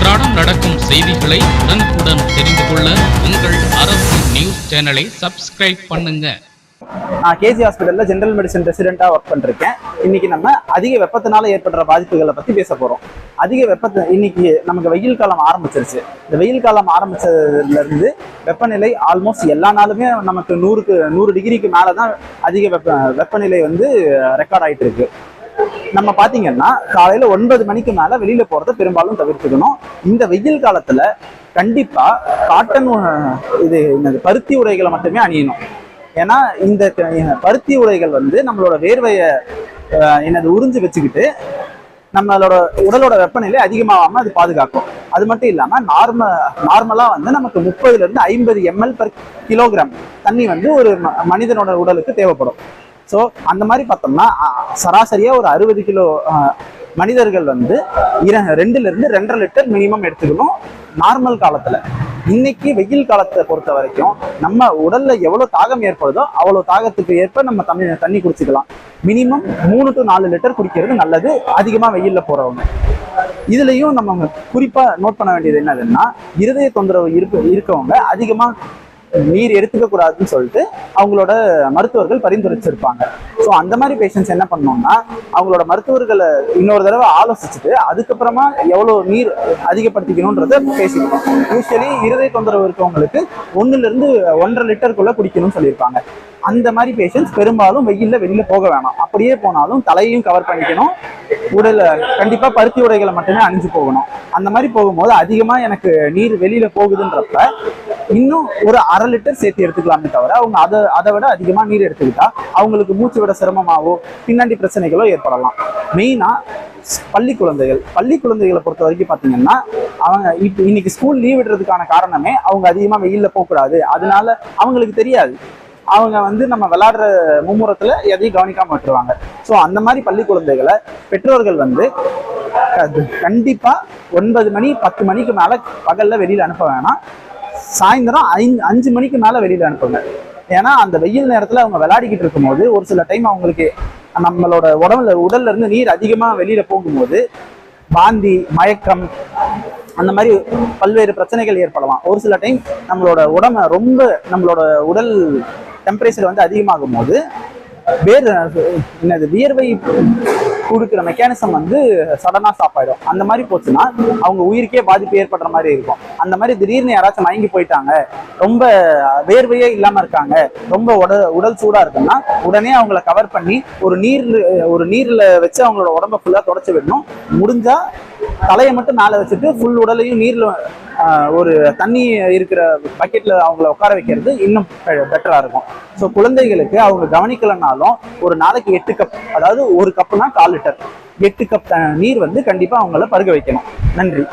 அன்றாடம் நடக்கும் செய்திகளை உடனுக்குடன் தெரிந்து கொள்ள உங்கள் அரசு நியூஸ் சேனலை சப்ஸ்கிரைப் பண்ணுங்க. நான் கேஜி ஹாஸ்பிட்டல்ல ஜென்ரல் மெடிசன் ரெசிடென்ட்டாக ஒர்க் பண்ணிருக்கேன். இன்னைக்கு நம்ம அதிக வெப்பத்தினால ஏற்படுற பாதிப்புகளை பத்தி பேச போறோம். அதிக வெப்பத்தை இன்னைக்கு நமக்கு வெயில் காலம் ஆரம்பிச்சிருச்சு. இந்த வெயில் காலம் ஆரம்பிச்சதுல இருந்து வெப்பநிலை ஆல்மோஸ்ட் எல்லா நாளுமே நமக்கு நூறுக்கு நூறு டிகிரிக்கு மேலதான் அதிக வெப்ப வெப்பநிலை வந்து ரெக்கார்ட் ஆயிட்டு இருக்கு. நம்ம பாத்தீங்கன்னா காலையில ஒன்பது மணிக்கு மேல வெளியில போறதை பெரும்பாலும் தவிர்த்துக்கணும். இந்த வெயில் காலத்துல கண்டிப்பா காட்டன் இது என்னது பருத்தி உடைகளை மட்டுமே அணியணும். ஏன்னா இந்த பருத்தி உடைகள் வந்து நம்மளோட வேர்வையை என்னது உறிஞ்சு வச்சுக்கிட்டு நம்மளோட உடலோட வெப்பநிலை அதிகமாகாம அது பாதுகாக்கும். அது மட்டும் இல்லாம நார்ம நார்மலா வந்து நமக்கு முப்பதுல இருந்து ஐம்பது எம்எல் பர் கிலோகிராம் தண்ணி வந்து ஒரு ம- மனிதனோட உடலுக்கு தேவைப்படும். ஸோ அந்த மாதிரி பார்த்தோம்னா சராசரியாக சராசரியா ஒரு அறுபது கிலோ மனிதர்கள் வந்து இர- ரெண்டுல இருந்து ரெண்டரை லிட்டர் மினிமம் எடுத்துக்கணும் நார்மல் காலத்துல. இன்னைக்கு வெயில் காலத்தை பொறுத்த வரைக்கும் நம்ம உடல்ல எவ்வளவு தாகம் ஏற்படுதோ அவ்வளவு தாகத்துக்கு ஏற்ப நம்ம தண்ணி தண்ணி குடிச்சுக்கலாம். மினிமம் மூணு டு நாலு லிட்டர் குடிக்கிறது நல்லது. அதிகமா வெயில்ல போறவங்க. இதுலயும் நம்ம குறிப்பா நோட் பண்ண வேண்டியது என்னதுன்னா இருதய தொந்தரவு இருக்க இருக்கவங்க அதிகமா நீர் எடுத்துக்க கூடாதுன்னு சொல்லிட்டு அவங்களோட மருத்துவர்கள் பரிந்துரைச்சிருப்பாங்க. ஸோ அந்த மாதிரி பேஷண்ட்ஸ் என்ன பண்ணோம்னா அவங்களோட மருத்துவர்களை இன்னொரு தடவை ஆலோசிச்சுட்டு அதுக்கப்புறமா எவ்வளோ நீர் அதிகப்படுத்திக்கணுன்றத பேசிக்கணும். யூஸ்வலி இருதய தொந்தரவு இருக்கவங்களுக்கு ஒன்றுலேருந்து ஒன்றரை லிட்டருக்குள்ளே குடிக்கணும்னு சொல்லியிருப்பாங்க. அந்த மாதிரி பேஷண்ட்ஸ் பெரும்பாலும் வெயில்ல வெளியில் போக வேணாம். அப்படியே போனாலும் தலையையும் கவர் பண்ணிக்கணும். உடல கண்டிப்பாக பருத்தி உடைகளை மட்டுமே அணிஞ்சு போகணும். அந்த மாதிரி போகும்போது அதிகமாக எனக்கு நீர் வெளியில் போகுதுன்றப்ப இன்னும் ஒரு அரை லிட்டர் சேர்த்து எடுத்துக்கலாமே தவிர அவங்க அதை அதை விட அதிகமாக நீர் எடுத்துக்கிட்டா அவங்களுக்கு மூச்சு விட சிரமமாவோ பின்னாடி பிரச்சனைகளோ ஏற்படலாம். மெயினாக பள்ளி குழந்தைகள் பள்ளி குழந்தைகளை பொறுத்த வரைக்கும் பார்த்தீங்கன்னா அவங்க இப்போ இன்னைக்கு ஸ்கூல் லீவ் விடுறதுக்கான காரணமே அவங்க அதிகமாக வெயிலில் போகக்கூடாது. அதனால அவங்களுக்கு தெரியாது. அவங்க வந்து நம்ம விளாடுற மும்முரத்தில் எதையும் கவனிக்காம விட்டுருவாங்க. ஸோ அந்த மாதிரி பள்ளி குழந்தைகளை பெற்றோர்கள் வந்து கண்டிப்பாக ஒன்பது மணி பத்து மணிக்கு மேலே பகலில் வெளியில் அனுப்ப வேணாம். சாயந்தரம் ஐந்து அஞ்சு மணிக்கு மேலே வெளியில் அனுப்புங்க. ஏன்னா அந்த வெயில் நேரத்தில் அவங்க விளையாடிக்கிட்டு இருக்கும்போது ஒரு சில டைம் அவங்களுக்கு நம்மளோட உடம்புல உடல்ல இருந்து நீர் அதிகமாக வெளியில போகும்போது வாந்தி மயக்கம் அந்த மாதிரி பல்வேறு பிரச்சனைகள் ஏற்படலாம். ஒரு சில டைம் நம்மளோட உடம்பு ரொம்ப நம்மளோட உடல் டெம்பரேச்சர் வந்து அதிகமாகும் போது வேர் என்னது வியர்வை கொடுக்குற மெக்கானிசம் வந்து சடனாக ஸ்டாப் அந்த மாதிரி போச்சுன்னா அவங்க உயிருக்கே பாதிப்பு ஏற்படுற மாதிரி இருக்கும். அந்த மாதிரி திடீர்னு யாராச்சும் மயங்கி போயிட்டாங்க ரொம்ப வேர்வையே இல்லாமல் இருக்காங்க ரொம்ப உடல் உடல் சூடாக இருக்குன்னா உடனே அவங்கள கவர் பண்ணி ஒரு நீர் ஒரு நீரில் வச்சு அவங்களோட உடம்ப ஃபுல்லாக தொடச்சி விடணும். முடிஞ்சால் தலையை மட்டும் மேலே வச்சுட்டு ஃபுல் உடலையும் நீரில் ஒரு தண்ணி இருக்கிற பக்கெட்டில் அவங்கள உட்கார வைக்கிறது இன்னும் பெட்டராக இருக்கும். ஸோ குழந்தைகளுக்கு அவங்க கவனிக்கலைனாலும் ஒரு நாளைக்கு எட்டு கப் அதாவது ஒரு கப்புனா கால் லிட்டர் எட்டு கப் நீர் வந்து கண்டிப்பாக அவங்கள பருக வைக்கணும். நன்றி.